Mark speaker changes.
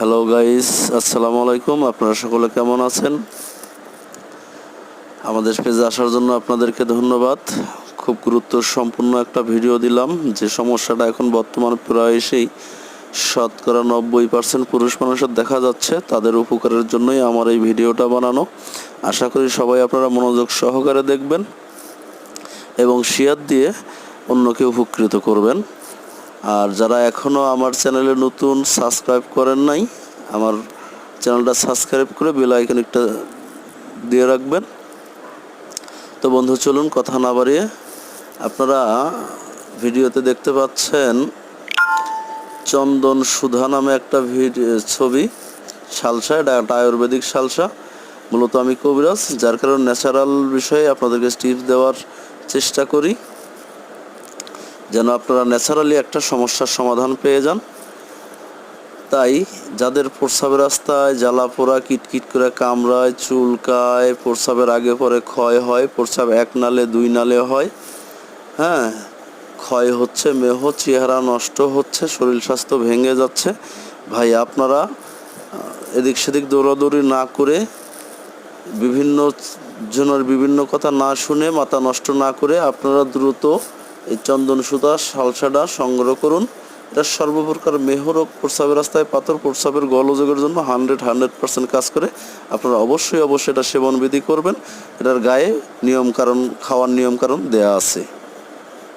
Speaker 1: Hello guys আসসালামু আলাইকুম আপনারা সকলে কেমন আছেন? আমাদের পেজে আসার জন্য আপনাদেরকে ধন্যবাদ। খুব গুরুত্ব সম্পূর্ণ একটা ভিডিও দিলাম। যে সমস্যাটা এখন বর্তমানে প্রায়শই শতকরা নব্বই পার্সেন্ট পুরুষ মানুষের দেখা যাচ্ছে, তাদের উপকারের জন্যই আমার এই ভিডিওটা বানানো। আশা করি সবাই আপনারা মনোযোগ সহকারে দেখবেন এবং শেয়ার দিয়ে অন্যকে উপকৃত করবেন। আর যারা এখনও আমার চ্যানেলে নতুন সাবস্ক্রাইব করেন নাই, আমার চ্যানেলটা সাবস্ক্রাইব করে বেল আইকনটা দিয়ে রাখবেন। তো বন্ধু, চলুন কথা না বাড়িয়ে, আপনারা ভিডিওতে দেখতে পাচ্ছেন চন্দন সুধা নামে একটা ছবি, সালসা, এটা একটা আয়ুর্বেদিক সালসা। মূলত আমি কবিরাজ, যার কারণে ন্যাচারাল বিষয়ে আপনাদেরকে টিপস দেওয়ার চেষ্টা করি। যেন আপনারা ন্যাচারালি একটা সমস্যার সমাধান পেয়ে যান। তাই যাদের প্রস্রাবের রাস্তায় জ্বালা পোড়া, কিটকিট করে কামড়ায় চুলকায় প্রস্রাবের আগে পরে ক্ষয় হয়, প্রস্রাব এক নালে, দুই নালে হয় হ্যাঁ ক্ষয় হচ্ছে, মেহ, চেহারা নষ্ট হচ্ছে, শরীর স্বাস্থ্য ভেঙে যাচ্ছে। ভাই, আপনারা এদিক সেদিক দৌড়াদৌড়ি না করে বিভিন্ন জনের বিভিন্ন কথা না শুনে, মাথা নষ্ট না করে আপনারা দ্রুত এই চন্দন সুতা, শালসাডা সংগ্রহ করুন। এটা সর্বপ্রকার মেহর প্রসাবের রাস্তায়, পাথর প্রসাবের গলযোগের জন্য হান্ড্রেড হান্ড্রেড পার্সেন্ট কাজ করে। আপনারা অবশ্যই অবশ্যই এটা সেবন বিধি করবেন। এটার গায়ে নিয়ম কারণ, খাওয়ার নিয়ম কারণ দেয়া আছে।